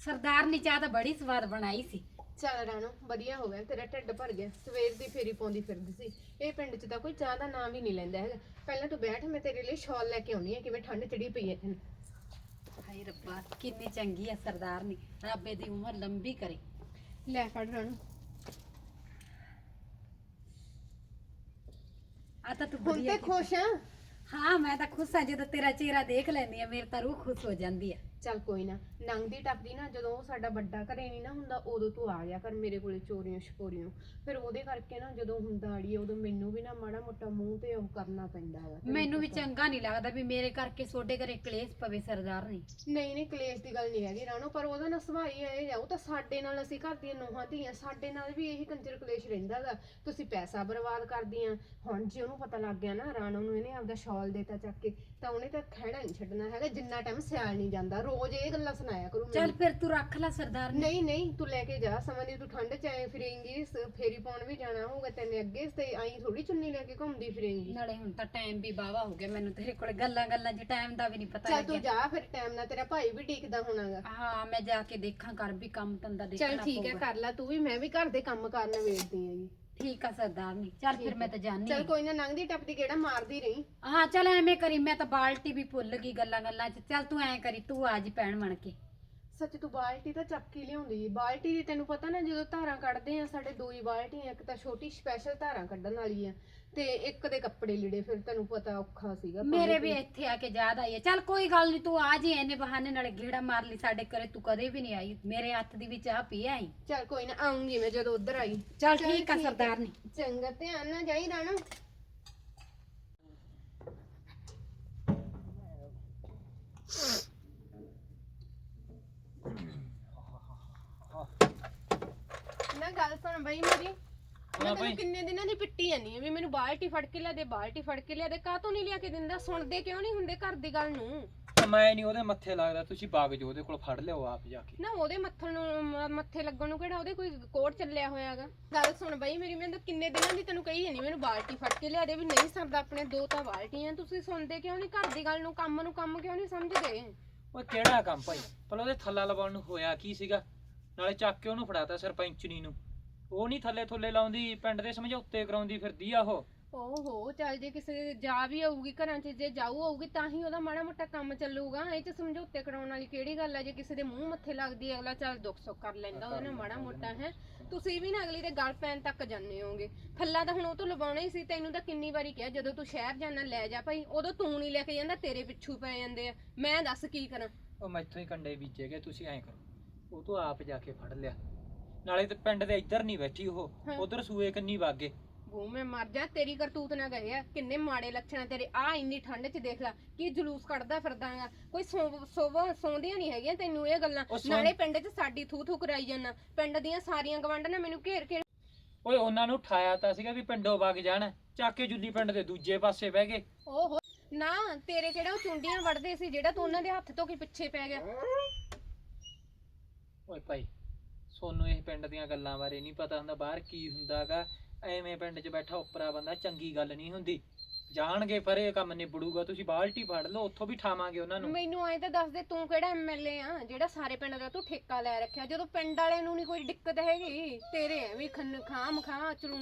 ਸਰਦਾਰਨੀ ਚਾਹ ਤਾਂ ਬੜੀ ਸਵਾਦ ਬਣਾਈ ਸੀ। ਚੱਲ ਰਾਣੋ ਵਧੀਆ ਹੋ ਗਿਆ ਤੇਰਾ ਢਿੱਡ ਭਰ ਗਿਆ ਸਵੇਰ ਦੀ ਫੇਰੀ ਪਾਉਂਦੀ ਫਿਰਦੀ ਸੀ। ਇਹ ਪਿੰਡ 'ਚ ਤਾਂ ਕੋਈ ਚਾਹ ਦਾ ਨਾਮ ਹੀ ਨਹੀਂ ਲੈਂਦਾ ਹੈਗਾ। ਪਹਿਲਾਂ ਤੂੰ ਬੈਠ ਮੈਂ ਤੇਰੇ ਲਈ ਸ਼ਾਲ ਲੈ ਕੇ ਆਉਣੀ ਹੈ ਕਿਵੇਂ ਠੰਡ ਚੜੀ ਪਈ ਹੈ ਤੈਨੂੰ ਹਾਏ ਰੱਬਾ ਕਿੰਨੀ ਚੰਗੀ ਆ ਸਰਦਾਰਨੀ ਰੱਬੇ ਦੀ ਉਮਰ ਲੰਬੀ ਕਰੇ। ਲੈ ਫੜ ਰਾਣੋ। ਆ ਤਾਂ ਤੂੰ ਹੁਣ ਵਧੀਆ ਤੇ ਕੀਤਾ। ਖੁਸ਼ ਆ? ਹਾਂ ਮੈਂ ਤਾਂ ਖੁਸ਼ ਆ ਜਦੋਂ ਤੇਰਾ ਚਿਹਰਾ ਦੇਖ ਲੈਂਦੀ ਆ ਮੇਰੀ ਤਾਂ ਰੂਹ ਖੁਸ਼ ਹੋ ਜਾਂਦੀ ਆ। ਚੱਲ ਕੋਈ ਨਾ ਨੰਗਦੀ ਟੱਪਦੀ ਨਾ ਜਦੋਂ ਉਹ ਸਾਡਾ ਵੱਡਾ ਘਰੇ ਨਹੀਂ ਨਾ ਹੁੰਦਾ ਉਦੋਂ ਤੂੰ ਆ ਗਿਆ ਕਰ ਮੇਰੇ ਕੋਲੇ ਚੋਰੀਆਂ ਛਪੋਰੀਆਂ। ਫਿਰ ਉਹਦੇ ਕਰਕੇ ਨਾ ਜਦੋਂ ਹੁੰਦਾ ਅੜੀਏ ਉਦੋਂ ਮੈਨੂੰ ਵੀ ਨਾ ਮਾੜਾ ਮੋਟਾ ਮੂੰਹ ਤੇ ਉਹ ਕਰਨਾ ਪੈਂਦਾ ਵਾ। ਤੈਨੂੰ ਮੈਨੂੰ ਵੀ। ਚੰਗਾ ਨਹੀਂ ਲੱਗਦਾ ਵੀ ਮੇਰੇ ਕਰਕੇ ਸੋਡੇ ਘਰੇ ਕਲੇਸ਼ ਪਵੇ ਸਰਦਾਰਨੀ ਨਹੀਂ ਨਹੀਂ ਕਲੇਸ਼ ਦੀ ਗੱਲ ਨਹੀਂ ਹੈਗੀ ਰਾਣੋ ਪਰ ਉਹਦਾ ਨਾ ਸੁਭਾਅ ਹੀ ਇਹ ਆ ਉਹ ਤਾਂ ਸਾਡੇ ਨਾਲ ਅਸੀਂ ਘਰ ਦੀਆਂ ਨੂੰਹਾਂ ਧੀਆਂ ਸਾਡੇ ਨਾਲ ਵੀ ਇਹੀ ਕੰਜਰ ਕਲੇਸ਼ ਰਹਿੰਦਾਗਾ ਤੁਸੀਂ ਪੈਸਾ ਬਰਬਾਦ ਕਰਦੀਆਂ ਹੁਣ ਜੇ ਉਹਨੂੰ ਪਤਾ ਲੱਗ ਗਿਆ ਨਾ ਰਾਣੋ ਨੂੰ ਇਹਨੇ ਆਪਦਾ ਸ਼ਾਲ ਦੇਤਾ ਚੱਕ ਕੇ ਤਾਂ ਉਹਨੇ ਤਾਂ ਖਹਿੜਾ ਨਹੀਂ ਛੱਡਣਾ ਹੈਗਾ ਜਿੰਨਾ ਟਾਈਮ ਸਿਆਲ ਨਹੀਂ ਜਾਂਦਾ ਰੋਜ਼ ਇਹ ਗੱਲਾਂ ਸੁਣਾਇਆ ਕਰੂ। ਚੱਲ ਫਿਰ ਤੂੰ ਰੱਖ ਲੈ ਸਰਦਾਰਨੀ। ਨਹੀਂ ਨਹੀਂ ਤੂੰ ਲੈ ਕੇ ਜਾ। ਸਮਾਂ ਦੀ ਤੂੰ ਠੰਡ ਚ ਆਏ ਫਿਰੇਂਗੀ ਸ- ਫੇਰੀ ਪਾਉਣ ਵੀ ਜਾਣਾ ਹੋਊਗਾ ਤੈਨੇ ਅੱਗੇ ਤੇ ਆਈ ਥੋੜੀ ਚੁੰਨੀ ਲੈ ਕੇ ਘੁੰਮਦੀ ਫਿਰੇਂਗੀ। ਨਾਲੇ ਹੁਣ ਤਾਂ ਟਾਈਮ ਵੀ ਬਾਵਾ ਹੋ ਗਿਆ ਮੈਨੂੰ ਤੇਰੇ ਕੋਲ ਗੱਲਾਂ ਗੱਲਾਂ 'ਚ ਟਾਈਮ ਦਾ ਵੀ ਨਹੀਂ ਪਤਾ ਚੱਲ ਤੂੰ ਲੱਗਿਆ। ਜਾ ਫਿਰ ਟਾਈਮ ਨਾਲ ਤੇਰਾ ਭਾਈ ਵੀ ਟਿਕਦਾ ਹੋਣਾਗਾ। ਹਾਂ ਮੈਂ ਜਾ ਕੇ ਦੇਖਾਂ ਕਰ ਵੀ ਕੰਮ ਧੰਦਾ ਦੇਖਣਾ ਚੱਲ ਠੀਕ ਹੈ ਪਊਗਾ। ਕਰ ਲੈ ਤੂੰ ਵੀ ਮੈਂ ਵੀ ਘਰ ਦੇ ਕੰਮ ਕਰਨ ਵੇਚਦੀ ਹੈਗੀ। ਠੀਕ ਆ ਸਰਦਾਰਨੀ ਚੱਲ ਫਿਰ ਮੈਂ ਤਾਂ ਜਾਣੀ ਚੱਲ ਕੋਈ ਨਾ ਲੰਘਦੀ ਟੱਪਦੀ ਕਿਹੜਾ ਮਾਰਦੀ ਰਹੀ। ਹਾਂ ਚੱਲ ਐਵੇਂ ਕਰੀ ਮੈਂ ਤਾਂ ਬਾਲਟੀ ਵੀ ਭੁੱਲ ਗਈ ਗੱਲਾਂ ਗੱਲਾਂ 'ਚ। ਚੱਲ ਤੂੰ ਐਂ ਕਰੀ ਤੂੰ ਆ ਜੀ ਪੈਣ ਬਣ ਕੇ। ਸੱਚ ਤੂੰ ਬਾਲਟੀ ਤਾਂ ਚੱਕੀ ਲਿਆਉਂਦੀ। ਬਾਲਟੀ ਦੀ ਤੈਨੂੰ ਪਤਾ ਨਾ ਜਦੋਂ ਧਾਰਾਂ ਕੱਢਦੇ ਆ ਸਾਡੇ ਦੋ ਹੀ ਬਾਲਟੀਆਂ ਇੱਕ ਤਾਂ ਛੋਟੀ ਸਪੈਸ਼ਲ ਧਾਰਾਂ ਕੱਢਣ ਵਾਲੀ ਆ। ਤੇ ਇੱਕ ਦੇ ਕੱਪੜੇ ਲੀੜੇ ਫਿਰ ਤੈਨੂੰ ਪਤਾ ਔਖਾ ਸੀਗਾ ਮੇਰੇ ਵੀ ਇੱਥੇ ਆ ਕੇ ਯਾਦ ਆਈ ਹੈ। ਚੱਲ ਕੋਈ ਗੱਲ ਨਹੀਂ ਤੂੰ ਆ ਜੀ ਐਨੇ ਬਹਾਨੇ ਨਾਲੇ ਗੇੜਾ ਮਾਰ ਲਈ ਸਾਡੇ ਘਰੇ ਤੂੰ ਕਦੇ ਵੀ ਨਹੀਂ ਆਈ। ਮੇਰੇ ਹੱਥ ਦੀ ਵੀ ਚਾਹ ਪੀ ਆਈ ਚੱਲ ਕੋਈ ਨਾ ਆਉਂਗੀ ਮੈਂ ਜਦੋਂ ਉਧਰ ਆਈ। ਚੱਲ ਠੀਕ ਆ। ਸਰਦਾਰਨੀ ਚੰਗਾ ਧਿਆਨ ਨਾਲ ਜਾਈ ਰਾਣੋ। ਨਾ ਗੱਲ ਸੁਣ ਬਈ ਮੇਰੀ। ਮੈਂ ਤੈਨੂੰ। ਕਿੰਨੇ ਦਿਨਾਂ ਦੀ ਪਿੱਟੀ ਜਾਨੀ ਆ ਵੀ ਮੈਨੂੰ ਬਾਲਟੀ ਫੜ ਕੇ ਲਿਆ ਦੇ ਬਾਲਟੀ ਫੜ ਕੇ ਲਿਆ ਦੇ। ਕਾਹ ਤੋਂ ਨਹੀਂ ਲਿਆ ਕੇ ਦਿੰਦਾ? ਸੁਣਦੇ ਕਿਉਂ ਨਹੀਂ ਹੁੰਦੇ ਘਰ ਦੀ ਗੱਲ ਨੂੰ? ਮੈਂ ਨਹੀਂ ਉਹਦੇ ਮੱਥੇ ਲੱਗਦਾ। ਤੁਸੀਂ ਬਾਗ ਜੋ ਉਹਦੇ ਕੋਲ ਫੜ ਲਿਓ ਆਪ ਜਾ ਕੇ। ਨਾ ਉਹਦੇ ਮੱਥਣ ਨੂੰ ਮ- ਮੱਥੇ ਲੱਗਣ ਨੂੰ ਕਿਹੜਾ ਉਹਦੇ ਕੋਈ ਕੋਟ ਚੱਲਿਆ ਹੋਇਆਗਾ? ਗੱਲ ਸੁਣ ਬਈ ਮੇਰੀ ਮੈਂ ਤਾਂ ਕਿੰਨੇ ਦਿਨਾਂ ਦੀ ਤੈਨੂੰ ਕਹੀ ਜਾਨੀ ਮੈਨੂੰ ਬਾਲਟੀ ਫੜ ਕੇ ਲਿਆ ਦੇ ਵੀ ਨਹੀਂ ਸਰਦਾ ਆਪਣੇ ਦੋ ਤਾਂ ਬਾਲਟੀਆਂ ਤੁਸੀਂ ਸੁਣਦੇ ਕਿਉਂ ਨਹੀਂ ਘਰ ਦੀ ਗੱਲ ਨੂੰ? ਕੰਮ ਨੂੰ ਕੰਮ ਕਿਉਂ ਨਹੀਂ ਸਮਝਦੇ? ਉਹ ਕਿਹੜਾ ਕੰਮ ਭਾਈ? ਪਹਿਲਾਂ ਉਹਦੇ ਥੱਲਾ ਲਵਾਉਣ ਨੂੰ ਹੋਇਆ ਕੀ ਸੀਗਾ? ਨਾਲੇ ਚੱਕ ਕੇ ਉਹਨੂੰ ਫੜਾਤਾ ਸਰਪੰਚਣੀ ਨੂੰ। ਉਹ ਨਹੀਂ ਥੱਲੇ ਥੱਲੇ ਲਾਉਂਦੀ ਪਿੰਡ ਦੇ ਸਮਝੌਤੇ ਕਰਾਉਂਦੀ ਫਿਰਦੀ ਆ ਉਹ। ਓਹੋ ਚੱਲ ਜੇ ਕਿਸੇ ਦੇ ਜਾ ਵੀ ਆਊਗੀ ਘਰਾਂ 'ਚ ਜੇ ਜਾਊ ਆਊਗੀ ਤਾਂ ਹੀ ਉਹਦਾ ਮਾੜਾ ਮੋਟਾ ਕੰਮ ਚੱਲੂਗਾ। ਇਹ 'ਚ ਸਮਝੌਤੇ ਕਰਾਉਣ ਵਾਲੀ ਕਿਹੜੀ ਗੱਲ ਹੈ ਜੇ ਕਿਸੇ ਦੇ ਮੂੰਹ ਮੱਥੇ ਲੱਗਦੀ ਹੈ, ਅਗਲਾ ਚੱਲ ਦੁੱਖ ਸੁੱਖ ਕਰ ਲੈਂਦਾ ਉਹਦੇ ਨਾਲ ਮਾੜਾ ਮੋਟਾ ਹੈ। ਤੁਸੀਂ ਵੀ ਨਾ ਅਗਲੀ ਦੇ ਗਲ ਪੈਣ ਤੱਕ ਜਾਂਦੇ ਹੋਗੇ ਥੱਲਾ ਤਾਂ ਹੁਣ ਉਹ ਤੋਂ ਲਵਾਉਣਾ ਹੀ ਸੀ ਤੈਨੂੰ ਤਾਂ ਕਿੰਨੀ ਵਾਰੀ ਕਿਹਾ ਜਦੋਂ ਤੂੰ ਸ਼ਹਿਰ ਜਾਣਾ ਲੈ ਜਾ ਭਾਈ। ਉਦੋਂ ਤੂੰ ਨਹੀਂ ਲੈ ਕੇ ਜਾਂਦਾ ਤੇਰੇ ਪਿੱਛੂ ਪੈ ਜਾਂਦੇ ਆ। ਮੈਂ ਦੱਸ ਕੀ ਕਰਾਂ? ਉਹ ਮੈਥੋਂ ਹੀ ਕੰਡੇ ਬੀਜੇ ਗਏ ਤੁਸੀਂ ਐਂ ਕਰੋ। ਉਹ ਤੋਂ ਆਪ ਜਾ ਕੇ ਫੜ ਲਿਆ। ਨਾਲੇ ਤੇ ਪਿੰਡ ਦੇ ਇੱਧਰ ਨਹੀਂ ਬੈਠੀ ਉਹ। ਹਾਂ। ਉਧਰ ਸੂਏ ਕੰਨੀ ਵਾਗੇ। ਉਹ ਮੈਂ ਮਰ ਜਾ ਤੇਰੀ ਕਰਤੂਤ ਨਾ ਗਏ ਆ ਕਿੰਨੇ ਮਾੜੇ ਲੱਛਣ ਆ ਤੇਰੇ। ਆ ਇੰਨੀ ਠੰਡ 'ਚ ਦੇਖ ਲੈ ਕੀ ਜਲੂਸ ਕੱਢਦਾ ਫਿਰਦਾਗਾ। ਕੋਈ ਸੌ- ਸੌ- ਸੌਂਦੀਆਂ ਨਹੀਂ ਹੈਗੀਆਂ ਤੈਨੂੰ ਇਹ ਗੱਲਾਂ। ਉਹ ਸੌਂ- ਨਾਲੇ ਪਿੰਡ 'ਚ ਸਾਡੀ ਥੂ ਥੂ ਕਰਾਈ ਜਾਂਦਾ। ਪਿੰਡ ਦੀਆਂ ਸਾਰੀਆਂ ਗਵਾਂਢਾਂ ਮੈਨੂੰ ਘੇਰ ਘੇਰ ਓਏ ਉਹਨਾਂ ਨੂੰ ਠਾਇਆ ਤਾਂ ਸੀਗਾ ਵੀ ਪਿੰਡੋਂ ਵਗ ਜਾਣ। ਚੱਕ ਕੇ ਜੁੱਲੀ ਪਿੰਡ ਦੇ ਦੂਜੇ ਪਾਸੇ ਬਹਿ ਗਏ। ਓਹੋ ਨਾ ਤੇਰੇ ਕਿਹੜਾ ਉਹ ਚੁੰਡੀਆਂ ਵੜਦੇ ਸੀ ਜਿਹੜਾ ਤੂੰ ਉਹਨਾਂ ਦੇ ਹੱਥ ਤੋਂ ਕੀ ਪਿੱਛੇ ਪੈ ਗਿਆ? ਓਏ ਭਾਈ ਸੋਨੂੰ ਇਹ ਪਿੰਡ ਦੀਆਂ ਗੱਲਾਂ ਬਾਰੇ ਨਹੀਂ ਪਤਾ ਹੁੰਦਾ ਬਾਹਰ ਕੀ ਹੁੰਦਾਗਾ। ਐਵੇਂ ਪਿੰਡ 'ਚ ਬੈਠਾ ਉੱਪਰਾ ਬੰਦਾ ਚੰਗੀ ਗੱਲ ਨਹੀਂ ਹੁੰਦੀ। ਜਾਣਗੇ ਪਰ ਇਹ ਕੰਮ ਨਿਬੜੂਗਾ। ਤੁਸੀਂ ਬਾਲਟੀ ਫੜ ਲਓ ਉੱਥੋਂ ਵੀ ਠਾਵਾਂਗੇ ਉਹਨਾਂ ਨੂੰ। ਮੈਨੂੰ ਐਂ ਤਾਂ ਦੱਸ ਦੇ ਤੂੰ ਕਿਹੜਾ ਐਮਐਲਏ ਆ? ਜਿਹੜਾ ਸਾਰੇ ਪਿੰਡ ਦਾ ਤੂੰ ਠੇਕਾ ਲੈ ਰੱਖਿਆ। ਜਦੋਂ ਪਿੰਡ ਵਾਲਿਆਂ ਨੂੰ ਨਹੀਂ ਕੋਈ ਦਿੱਕਤ ਹੈਗੀ ਤੇਰੇ ਐਵੇਂ ਖੰਨ ਖਾਮ ਖਾ ਚਲੂ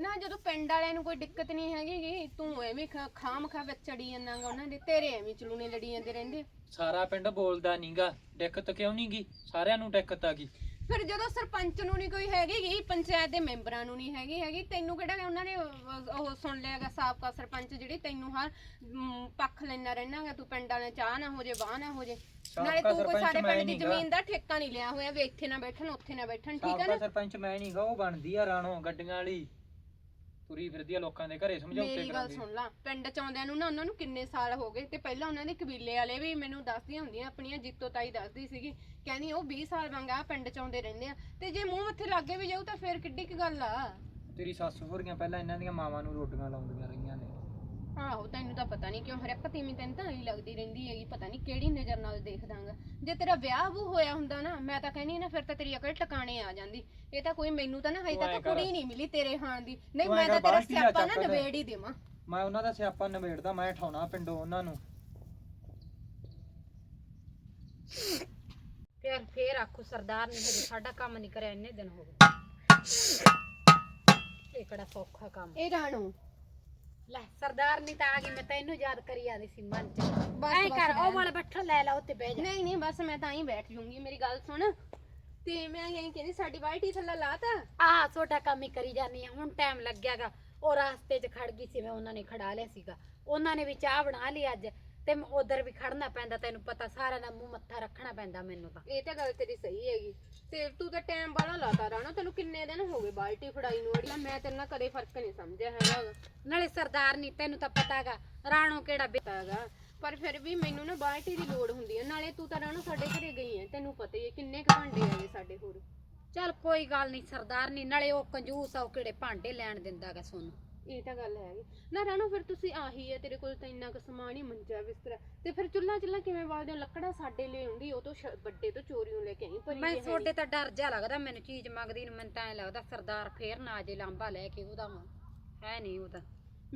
ਨਾ ਜਦੋਂ ਪਿੰਡ ਵਾਲਿਆਂ ਨੂੰ ਕੋਈ ਦਿੱਕਤ ਨਹੀਂ ਹੈਗੀ ਗੀ, ਤੂੰ ਐਵੇਂ ਖਾ- ਖਾਮ ਖਾ ਵਿੱਚ ਚੜੀ ਜਾਂਦਾਗਾ ਉਹਨਾਂ ਦੇ। ਤੇਰੇ ਐਵੇਂ ਚਲੂਨੇ ਲੜੀ ਜਾਂਦੇ ਰਹਿੰਦੇ। ਸਾਰਾ ਪਿੰਡ ਬੋਲਦਾ ਨਹੀਂਗਾ ਦਿੱਕਤ ਕਿਉਂ ਨਹੀਂਗੀ ਸਾਰਿਆਂ ਨੂੰ ਦਿੱਕਤ ਆ ਗਈ। ਫਿਰ ਜਦੋਂ ਸਰਪੰਚ ਨੂੰ ਨਹੀਂ ਕੋਈ ਹੈਗੀ ਗੀ ਪੰਚਾਇਤ ਦੇ ਮੈਂਬਰਾਂ ਨੂੰ ਨਹੀਂ ਹੈਗੀ ਹੈਗੀ ਤੈਨੂੰ ਕਿਹੜਾ ਉਹਨਾਂ ਨੇ ਉਹ ਉਹ ਸੁਣ ਲਿਆਗਾ ਸਾਬਕਾ ਸਰਪੰਚ ਜਿਹੜੀ ਤੈਨੂੰ ਹਰ ਮ, ਪੱਖ ਲੈਣਾ ਰਹਿਣਾਗਾ ਤੂੰ ਪਿੰਡ ਵਾਲੇ ਚਾਹ ਨਾ ਹੋ ਜੇ ਵਾਹ ਨਾ ਹੋ ਜੇ ਨਾਲੇ ਸਾਬਕਾ ਤੂੰ ਕੋਈ ਸਰਪੰਚ ਸਾਡੇ ਮੈਂ ਪਿੰਡ ਦੀ ਨੀਗਾ। ਜ਼ਮੀਨ ਦਾ ਠੇਕਾ ਨਹੀਂ ਲਿਆ ਹੋਇਆ ਵੀ ਇੱਥੇ ਨਾ ਬੈਠਣ ਉੱਥੇ ਨਾ ਬੈਠਣ ਠੀਕ ਹੈ ਸਾਬਕਾ ਨਾ ਸਰਪੰਚ ਮੈਂ ਨਹੀਂਗਾ ਉਹ ਬਣਦੀ ਆ ਰਾਣੋ ਗੱਡੀਆਂ ਵਾਲੀ। ਤੁਰੀ ਫਿਰਦੀ ਆ ਲੋਕਾਂ ਦੇ ਘਰੇ ਸਮਝੌਤੇ ਮੇਰੀ ਗੱਲ ਕਰਾਉਂਦੀ। ਸੁਣ ਲਾ ਪਿੰਡ ਚ ਆਉਂਦਿਆਂ ਨੂੰ ਨਾ ਉਹਨਾਂ ਨੂੰ ਕਿੰਨੇ ਸਾਲ ਹੋ ਗਏ ਤੇ ਪਹਿਲਾਂ ਉਹਨਾਂ ਦੇ ਕਬੀਲੇ ਵਾਲੇ ਵੀ ਮੈਨੂੰ ਦੱਸਦੀਆਂ ਹੁੰਦੀਆਂ ਆਪਣੀਆਂ ਜਿੱਤੋ ਤਾਈ ਦੱਸਦੀ ਸੀਗੀ ਕਹਿੰਦੀ ਉਹ 20 ਸਾਲ ਵਾਂਗਾ ਪਿੰਡ ਚ ਆਉਂਦੇ ਰਹਿੰਦੇ ਆ ਤੇ ਜੇ ਮੂੰਹ ਮੱਥੇ ਲੱਗੇ ਵੀ ਜਾਊ ਤਾਂ ਫੇਰ ਕਿੱਡੀ ਕੁ ਗੱਲ ਆ? ਤੇਰੀ ਸੱਸ ਹੋਰੀਆਂ ਪਹਿਲਾਂ ਇਹਨਾਂ ਦੀਆਂ ਮਾਵਾਂ ਨੂੰ ਰੋਟੀਆਂ ਲਾਉਂਦੀਆਂ ਰਹੀਆਂ ਨੇ। ਆਹੋ ਤੈਨੂੰ ਤਾਂ ਪਤਾ ਨਹੀਂ ਕਿਉਂ ਹਰ ਇੱਕ ਤੀਵੀਂ ਤੈਨੂੰ ਤਾਂ ਹੀ ਲੱਗਦੀ ਰਹਿੰਦੀ ਹੈਗੀ ਪਤਾ ਨਹੀਂ ਕਿਹੜੀ ਨਜ਼ਰ ਨਾਲ ਦੇਖਦਾਂਗਾ। ਜੇ ਤੇਰਾ ਵਿਆਹ ਵੂ ਹੋਇਆ ਹੁੰਦਾ ਨਾ ਮੈਂ ਤਾਂ ਕਹਿੰਦੀ ਨਾ ਫਿਰ ਤਾਂ ਤੇਰੀ ਅਕਲ ਟਿਕਾਣੇ ਆ ਜਾਂਦੀ। ਇਹ ਤਾਂ ਕੋਈ ਮੈਨੂੰ ਤਾਂ ਨਾ ਹਜੇ ਤੱਕ। ਕੁੜੀ ਨਹੀਂ ਮਿਲੀ ਤੇਰੇ ਹਾਣ ਦੀ। ਨਹੀਂ ਮੈਂ ਤਾਂ ਤੇਰਾ ਸਿਆਪਾ ਨਾ। ਨਵੇੜ ਹੀ ਦੇਵਾਂ। ਮੈਂ ਉਹਨਾਂ ਦਾ ਸਿਆਪਾ ਨਿਬੇੜਦਾ ਮੈਂ ਠਾਉਣਾ ਪਿੰਡੋਂ ਉਹਨਾਂ ਨੂੰ। ਫਿਰ ਫੇਰ ਆਖੋ ਸਰਦਾਰ ਨੇ ਹਜੇ ਸਾਡਾ ਕੰਮ ਨਹੀਂ ਕਰਿਆ ਇੰਨੇ ਦਿਨ ਹੋ ਗਏ। ਇਹ ਕਿਹੜਾ ਸੌਖਾ ਕੰਮ। ਇਹ ਰਾਣੋ ਲੈ ਸਰਦਾਰ ਨਹੀਂ ਤਾਂ ਆ ਗਈ ਮੈਂ ਤੈਨੂੰ ਯਾਦ ਕਰੀ ਜਾਂਦੀ ਸੀ ਮਨ ਚ। ਬਸ, ਐ ਕਰ ਉਹ ਵਾਲਾ ਬੱਠਾ ਲੈ ਲਾ ਉੱਤੇ ਬਹਿ ਜਾ। ਨਹੀਂ ਨਹੀਂ ਬਸ ਮੈਂ ਤਾਂ ਹੀ ਬੈਠ ਜੂੰਗੀ ਮੇਰੀ ਗੱਲ ਸੁਣ। ਤੇ ਮੈਂ ਇਹ ਕਹਿੰਦੀ ਸਾਡੀ ਬਾਲਟੀ ਥੱਲੇ ਲਾਤਾ ਆਹ ਛੋਟਾ ਕੰਮ ਹੀ ਕਰੀ ਜਾਨੀ ਆ ਹੁਣ ਟਾਈਮ ਲੱਗਿਆਗਾ। ਉਹ ਰਾਸਤੇ 'ਚ ਖੜ ਗਈ ਸੀ ਮੈਂ ਉਹਨਾਂ ਨੇ ਖੜਾ ਲਿਆ ਸੀਗਾ। ਉਹਨਾਂ ਨੇ ਵੀ ਚਾਹ ਬਣਾ ਲਈ ਅੱਜ। ਤੇ ਉਧਰ ਵੀ ਖੜਨਾ ਪੈਂਦਾ ਤੈਨੂੰ ਪਤਾ ਸਾਰਿਆਂ ਦਾ ਮੂੰਹ ਮੱਥਾ ਰੱਖਣਾ ਪੈਂਦਾ ਮੈਨੂੰ ਤਾਂ। ਇਹ ਤਾਂ ਗੱਲ ਤੇਰੀ ਸਹੀ ਹੈਗੀ। ਤੇ ਤੂੰ ਤਾਂ ਟਾਈਮ ਬਾਲਾ ਲਾਤਾ ਰਾਣਾ ਤੈਨੂੰ ਕਿੰਨੇ ਦਿਨ ਹੋ ਗਏ ਬਾਲਟੀ ਫੜਾਈ ਨੂੰ ਅੜੀਆ ਮੈਂ ਤੇਰੇ ਨਾਲ ਕਦੇ ਫ਼ਰਕ ਨਹੀਂ ਸਮਝਿਆ ਹੈਗਾ ਗਾ। ਨਾਲੇ ਸਰਦਾਰ ਨਹੀਂ ਤੈਨੂੰ ਤਾਂ ਪਤਾਗਾ ਰਾਣੋ ਕਿਹੜਾ ਬੇ- ਪਤਾ ਹੈਗਾ। ਪਰ ਫਿਰ ਵੀ ਮੈਨੂੰ ਨਾ ਬਾਲਟੀ ਦੀ ਲੋੜ ਹੁੰਦੀ ਹੈ ਨਾਲੇ ਤੂੰ ਤਾਂ ਰਾਣੋ ਸਾਡੇ ਘਰੇ ਗਈ ਹੈ ਤੈਨੂੰ ਪਤਾ ਹੀ ਹੈ ਕਿੰਨੇ ਕੁ ਭਾਂਡੇ ਹੈਗੇ ਸਾਡੇ ਹੋਰ। ਚੱਲ ਕੋਈ ਗੱਲ ਨਹੀਂ ਸਰਦਾਰ ਨਹੀਂ ਨਾਲੇ ਉਹ ਕੰਜੂਸ ਆ ਉਹ ਕਿਹੜੇ ਭਾਂਡੇ ਲੈਣ ਦਿੰਦਾਗਾ ਸੋਨੂੰ। ਇਹ ਤਾਂ ਗੱਲ ਹੈਗੀ। ਨਾ ਰਾਣੋ ਫਿਰ ਤੁਸੀਂ ਆਹੀ ਹੈ ਤੇਰੇ ਕੋਲ ਤਾਂ ਇੰਨਾ ਕੁ ਸਮਾਨ ਹੀ ਮੰਜਾ ਬਿਸਤਰਾ। ਤੇ ਫਿਰ ਚੁੱਲਾ ਚੁੱਲਾ ਕਿਵੇਂ ਬਾਲਦੇ ਹੋ? ਲੱਕੜਾਂ ਸਾਡੇ ਲਈ ਆਉਂਦੀ ਉਹ ਤੋਂ ਸ਼- ਵੱਡੇ ਤੋਂ ਚੋਰੀਓਂ ਲੈ ਕੇ ਆਈ ਪਰ ਮੈਂ ਤੁਹਾਡੇ ਤਾਂ ਡਰ ਜਾ ਲੱਗਦਾ ਮੈਨੂੰ ਚੀਜ਼ ਮੰਗਦੀ ਨੂੰ ਮੈਨੂੰ ਤਾਂ ਐ ਲੱਗਦਾ ਸਰਦਾਰ ਫੇਰ ਨਾ ਜੇ ਲਾਂਬਾ ਲੈ ਕੇ ਉਹਦਾ ਹੈ ਨਹੀਂ ਉਹਦਾ।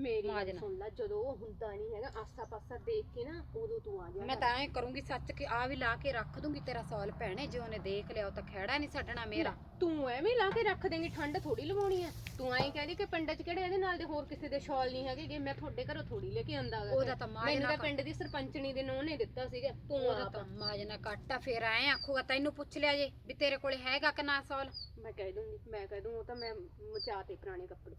ਮੇਰੀ ਗੱਲ ਮਾਜਨਾ। ਸੁਣ ਲੈ ਜਦੋਂ ਉਹ ਹੁੰਦਾ ਨਹੀਂ ਹੈਗਾ ਆਸਾ ਪਾਸਾ ਦੇਖ ਕੇ ਨਾ ਉਦੋਂ ਤੂੰ ਆ ਜਾ ਮੈਂ ਤਾਂ ਐ ਕਰੂੰਗੀ ਸੱਚ ਕਿ ਆ ਵੀ ਲਾ ਕੇ ਰੱਖ ਦੂੰਗੀ ਤੇਰਾ ਸੌਲ ਭੈਣੇ ਜੇ ਉਹਨੇ ਦੇਖ ਲਿਆ ਉਹ ਤਾਂ ਖਹਿੜਾ ਨਹੀਂ ਛੱਡਣਾ ਮੇਰਾ। ਤੂੰ ਐਵੇਂ ਲਾ ਕੇ ਰੱਖ ਦੇਂਗੀ ਠੰਡ ਥੋੜੀ ਲਵਾਉਣੀ ਹੈ ਤੂੰ ਐਂ ਕਹਿੰਦੀ ਕਿ ਪਿੰਡ 'ਚ ਕਿਹੜੇ ਇਹਦੇ ਨਾਲ ਦੇ ਹੋਰ ਕਿਸੇ ਦੇ ਸ਼ਾਲ ਨਹੀਂ ਹੈਗੇ ਕਿ ਮੈਂ ਤੁਹਾਡੇ ਘਰੋਂ ਥੋੜੀ ਲੈ ਕੇ ਆਂਦਾ ਗਾ ਉਹਦਾ ਤਾਂ ਮਾਜ ਮੈਨੂੰ ਨਾ ਤਾਂ ਪਿੰਡ ਦੀ ਸਰਪੰਚਣੀ ਦੇ ਨਾਂ ਨੇ ਦਿੱਤਾ ਸੀਗਾ ਤੂੰ ਉਹਦਾ ਆਪ। ਤਾਂ ਮਾਜ ਨਾ ਕੱਟਾ ਫੇਰ ਐ ਆਖੂਗਾ ਤੈਨੂੰ ਪੁੱਛ ਲਿਆ ਜੇ ਵੀ ਤੇਰੇ ਕੋਲੇ ਹੈਗਾ ਕਿ ਨਾ ਸੌਲ। ਮੈਂ ਕਹਿ ਦੂੰਗੀ ਮੈਂ ਕਹਿ ਦੂੰ ਉਹ ਤਾਂ ਮੈਂ ਮਚਾ ਤੇ ਪੁਰਾਣੇ ਕੱਪੜੇ।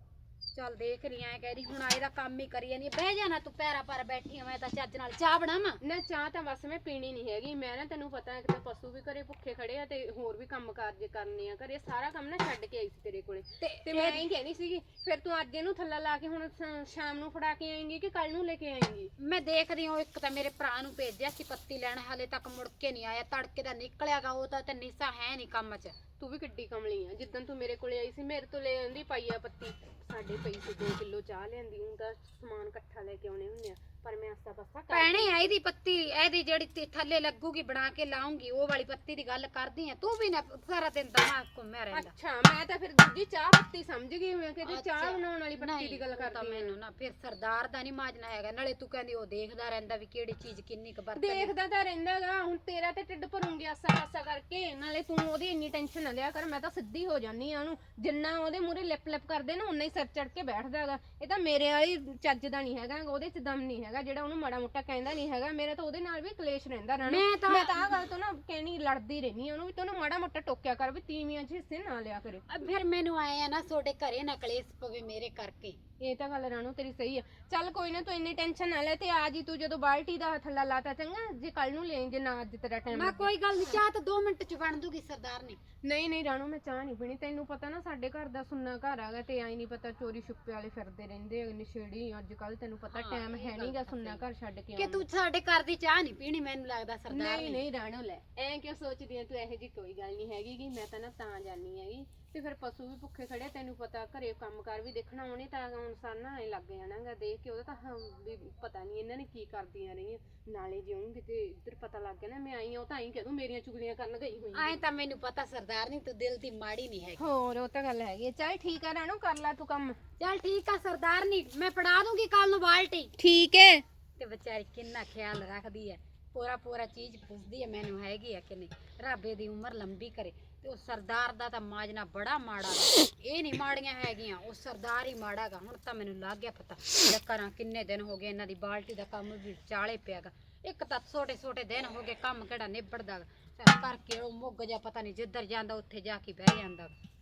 ਚੱਲ ਦੇਖ ਰਹੀ ਐ ਕਹਿਦੀ ਹੁਣ ਆਏ ਦਾ ਕੰਮ ਹੀ ਕਰੀ ਜਾਨੀ ਬਹਿ ਜਾ ਨਾ ਤੂੰ ਪੈਰਾ ਪਰ ਬੈਠੀ ਆ ਮੈਂ ਤਾਂ ਚੱਜ ਨਾਲ ਚਾਹ ਬਣਾਵਾਂ। ਨਾ ਚਾਹ ਤਾਂ ਬਸ ਮੈਂ ਪੀਣੀ ਨਹੀਂ ਹੈਗੀ। ਮੈਂ ਨਾ ਤੈਨੂੰ ਪਤਾ ਹੈ ਕਿ ਤਾਂ ਪਸ਼ੂ ਵੀ ਘਰੇ ਭੁੱਖੇ ਖੜੇ ਆ ਤੇ ਹੋਰ ਵੀ ਕੰਮ ਕਾਰਜ ਕਰਨੇ ਆ। ਘਰੇ ਸਾਰਾ ਕੰਮ ਨਾ ਛੱਡ ਕੇ ਆਈ ਸੀ ਤੇਰੇ ਕੋਲੇ। ਤੇ ਮੈਂ ਇਹ ਕਹਿਣੀ ਸੀਗੀ ਫਿਰ ਤੂੰ ਅੱਜ ਇਹਨੂੰ ਥੱਲਾ ਲਾ ਕੇ ਹੁਣ ਸ਼- ਸ਼ਾਮ ਨੂੰ ਫੜਾ ਕੇ ਆਏਂਗੀ ਕਿ ਕੱਲ ਨੂੰ ਲੈ ਕੇ ਆਏਂਗੀ? ਮੈਂ ਦੇਖਦੀ ਹਾਂ ਉਹ ਇੱਕ ਤਾਂ ਮੇਰੇ ਭਰਾ ਨੂੰ ਭੇਜਿਆ ਸੀ ਪੱਤੀ ਲੈਣ ਹਾਲੇ ਤੱਕ ਮੁੜ ਕੇ ਨਹੀਂ ਆਇਆ। ਤੜਕੇ ਦਾ ਨਿਕਲਿਆਗਾ ਉਹ ਤਾਂ ਤੇ ਨਿਸਾ ਹੈ ਨਹੀਂ ਕੰਮ 'ਚ। ਤੂੰ ਵੀ ਕਿੱਡੀ ਕਮਲੀ ਆ। ਜਿੱਦਣ ਤੂੰ ਮੇਰੇ ਕੋਲੇ ਆਈ ਸੀ ਮੇਰੇ ਤੋਂ ਲੈ ਆਂਦੀ ਪਾਈਆ ਪੱਤੀ। ਸਾਡੇ ਪਈ ਸੀ 2 ਕਿਲੋ ਚਾਹ ਲਿਆਂਦੀ ਉਹ ਤਾਂ ਸਮਾਨ ਇਕੱਠਾ ਲੈ ਕੇ ਆਉਣੇ ਹੁੰਦੇ ਆ। ਪਰ ਮੈਂ ਆਸਾ ਪਾਸਾ ਕਰ ਭੈਣੇ ਇਹਦੀ ਪੱਤੀ ਇਹਦੀ ਜਿਹੜੀ ਤੇ ਥੱਲੇ ਲੱਗੂਗੀ ਬਣਾ ਕੇ ਲਾਉਂਗੀ ਉਹ ਵਾਲੀ ਪੱਤੀ ਦੀ ਗੱਲ ਕਰਦੀ ਆ। ਤੂੰ ਵੀ ਨਾ ਸਾਰਾ ਦਿਨ ਦਿਮਾਗ ਘੁੰਮਿਆ ਰਹਿੰਦਾ। ਅੱਛਾ ਮੈਂ ਤਾਂ ਫਿਰ ਦੂਜੀ ਚਾਹ ਪੱਤੀ ਸਮਝ ਗਈ ਮੈਂ ਕਿ ਚਾਹ ਅੱਛਾ। ਬਣਾਉਣ ਵਾਲੀ ਪੱਤੀ ਦੀ ਗੱਲ ਉਹ ਤਾਂ ਕਰਦੀ ਮੈਨੂੰ ਨਾ ਫਿਰ ਸਰਦਾਰ ਦਾ ਨਹੀਂ ਮਾਜਨਾ ਹੈਗਾ। ਨਾਲੇ ਤੂੰ ਕਹਿੰਦੀ ਉਹ ਦੇਖਦਾ ਰਹਿੰਦਾ ਵੀ ਕਿਹੜੀ ਚੀਜ਼ ਕਿੰਨੀ ਕੁ ਵਰਤਣੀ ਦੇਖਦਾ ਤਾਂ ਰਹਿੰਦਾਗਾ ਹੁਣ ਤੇਰਾ ਤੇ ਢਿੱਡ ਭਰੂੰਗੀ ਆਸਾ ਪਾਸਾ ਕਰਕੇ। ਨਾਲੇ ਤੂੰ ਉਹਦੀ ਇੰਨੀ ਟੈਨਸ਼ਨ ਨਾ ਲਿਆ ਕਰ ਮੈਂ ਤਾਂ ਸਿੱਧੀ ਹੋ ਜਾਨੀ ਆ ਉਹਨੂੰ। ਜਿੰਨਾ ਉਹਦੇ ਮੂਹਰੇ ਲਿਪ ਲਿਪ ਕਰਦੇ ਨਾ ਉਨਾ ਹੀ ਸਿਰ ਚੜ ਕੇ ਬੈਠਦਾਗਾ ਇਹ ਤਾਂ ਮੇਰੇ ਵਾਲੀ ਚੱਜ ਦਾ ਨਹੀਂ ਹੈਗਾ ਉਹਦੇ ਚ ਦਮ ਨਹੀਂ ਹੈਗਾ ਜਿਹੜਾ ਉਹਨੂੰ ਮਾੜਾ ਮੋਟਾ ਕਹਿੰਦਾ ਨਹੀਂ ਹੈਗਾ ਮੇਰੇ ਤਾਂ ਉਹਦੇ ਨਾਲ ਵੀ ਕਲੇਸ਼ ਰਹਿੰਦਾ ਰਹਿਣਾ ਮੈਂ ਤਾਂ- ਮੈਂ ਤਾਂ ਆਹ ਗੱਲ ਤੋਂ ਨਾ ਕਹਿਣੀ ਲੜਦੀ ਰਹਿਣੀ ਉਹਨੂੰ ਵੀ ਤੂੰ ਨਾ ਮਾੜਾ ਮੋਟਾ ਟੋਕਿਆ ਕਰ ਵੀ ਤੀਵੀਆਂ ਚ ਹਿੱਸੇ ਨਾ ਲਿਆ ਕਰੇ। ਫਿਰ ਮੈਨੂੰ ਆਏ ਆ ਨਾ ਤੁਹਾਡੇ ਘਰੇ ਨਾ ਕਲੇਸ਼ ਪਵੇ ਮੇਰੇ ਕਰਕੇ। ਇਹ ਤਾਂ ਗੱਲ ਰਾਣੋ ਤੇਰੀ ਸਹੀ ਆ। ਚੱਲ ਕੋਈ ਨਾ ਤੂੰ ਇੰਨੀ ਟੈਨਸ਼ਨ ਨਾ ਲੈ ਤੇ ਆ ਜੀ ਤੂੰ ਜਦੋਂ ਬਾਲਟੀ ਦਾ ਥੱਲਾ ਲਾਤਾ ਚੰਗਾ ਜੇ ਕੱਲ ਨੂੰ ਲੈ ਜੇ ਨਾ ਅੱਜ ਤੇਰਾ ਟਾਈਮ ਮੈਂ ਕੋਈ ਗੱਲ ਨਹੀਂ ਚਾਹ ਤਾਂ 2 ਮਿੰਟ ਚ ਬਣ ਦੂਗੀ ਸਰਦਾਰ ਨੇ। ਨਹੀਂ ਨਹੀਂ ਰਾਣੋ ਮੈਂ ਚਾਹ ਨਹੀਂ ਪੀਣੀ। ਤੈਨੂੰ ਪਤਾ ਨਾ ਸਾਡੇ ਘਰ ਦਾ ਸੁੰਨਾ ਘਰ ਆਗਾ ਤੇ ਆਈ ਨਹੀਂ ਪਤਾ ਚੋਰੀ ਛੁਪੇ ਵਾਲੇ ਫਿਰਦੇ ਰਹਿੰਦੇ ਆ ਨਸ਼ੇੜੀ। ਅੱਜ ਕੱਲ ਤੈਨੂੰ ਪਤਾ ਟਾਈਮ ਹੈ ਨਹੀਂਗਾ ਸੁੰਨਾ ਘਰ ਛੱਡ ਕੇ ਕਿ ਤੂੰ ਸਾਡੇ ਘਰ ਦੀ ਚਾਹ ਨਹੀਂ ਪੀਣੀ ਮੈਨੂੰ ਲੱਗਦਾ ਸਰਦਾਰ ਨਹੀਂ ਨੇ। ਨਹੀਂ ਰਾਣੋ ਲੈ। ਐਂ ਕਿਉਂ ਸੋਚਦੀ ਆ ਤੂੰ? ਇਹੋ ਜੀ ਕੋਈ ਗੱਲ ਨਹੀਂ ਹੈਗੀ ਗੀ ਮੈਂ ਤਾਂ ਨਾ ਤਾਂ ਜਾਣੀ ਹੈਗੀ। ਤੇ ਫਿਰ ਪਸ਼ੂ ਵੀ ਭੁੱਖੇ ਖੜੇ ਤੈਨੂੰ ਪਤਾ ਘਰੇ ਕੰਮਕਾਰ ਵੀ ਦੇਖਣਾ ਉਹਨੇ ਤਾਂ ਅਨਸਾਰ ਨਾ ਐ ਲੱਗ ਜਾਣਾਗਾ ਦੇਖ ਕੇ ਉਹਦਾ ਤਾਂ ਹ- ਵੀ ਪਤਾ ਨਹੀਂ ਇਹਨਾਂ ਨੇ ਕੀ ਕਰਦੀਆਂ ਰਹੀਆਂ। ਨਾਲੇ ਜੇ ਉਹਨੂੰ ਕਿਤੇ ਇੱਧਰ ਪਤਾ ਲੱਗ ਗਿਆ ਨਾ ਮੈਂ ਆਈ ਆ ਉਹ ਤਾਂ ਆਈ ਕਹਦੂੰ ਮੇਰੀਆਂ ਚੁਗਲੀਆਂ ਕਰਨ ਗਈ ਹੋਈ ਆ। ਐ ਤਾਂ ਮੈਨੂੰ ਪਤਾ ਸਰਦਾਰ ਨਹੀਂ ਤੂੰ ਦਿਲ ਦੀ ਮਾੜੀ ਨਹੀਂ ਹੈਗੀ। ਹੋਰ ਉਹ ਤਾਂ ਗੱਲ ਹੈਗੀ ਆ। ਚੱਲ ਠੀਕ ਆ ਰਾਣੋ ਕਰ ਲੈ ਤੂੰ ਕੰਮ। ਚੱਲ ਠੀਕ ਆ ਸਰਦਾਰ ਨਹੀਂ ਮੈਂ ਫੜਾ ਦੂੰਗੀ ਕੱਲ ਨੂੰ ਬਾਲਟੀ। ਠੀਕ ਹੈ ਤੇ ਵਿਚਾਰੀ ਕਿੰਨਾ ਖਿਆਲ ਰੱਖਦੀ ਹੈ ਪੂਰਾ ਪੂਰਾ ਚੀਜ਼ ਪੁੱਛਦੀ ਹੈ ਮੈਨੂੰ ਹੈਗੀ ਆ ਕਿ ਨਹੀਂ। ਰੱਬੇ ਦੀ ਉਮਰ ਲੰਬੀ ਕਰੇ। ਤੇ ਉਹ ਸਰਦਾਰ ਦਾ ਤਾਂ ਮਾਜਨਾ ਬੜਾ ਮਾੜਾ ਗਾ। ਇਹ ਨਹੀਂ ਮਾੜੀਆਂ ਹੈਗੀਆਂ, ਉਹ ਸਰਦਾਰ ਹੀ ਮਾੜਾ ਗਾ ਹੁਣ ਤਾਂ ਮੈਨੂੰ ਲੱਗ ਗਿਆ ਪਤਾ ਲੈ ਕਰਾਂ ਕਿੰਨੇ ਦਿਨ ਹੋ ਗਏ ਇਹਨਾਂ ਦੀ ਬਾਲਟੀ ਦਾ ਕੰਮ ਵੀ ਚਾਲੇ ਪਿਆ ਗਾ ਇੱਕ ਤਾਂ ਛੋਟੇ ਛੋਟੇ ਦਿਨ ਹੋ ਗਏ ਕੰਮ ਕਿਹੜਾ ਨਿਬੜਦਾ ਗਾ। ਚੱਲ ਕਰਕੇ ਉਹ ਮੁੱਗ ਜਾ ਪਤਾ ਨਹੀਂ ਜਿੱਧਰ ਜਾਂਦਾ ਉੱਥੇ ਜਾ ਕੇ ਬਹਿ ਜਾਂਦਾ ਗਾ।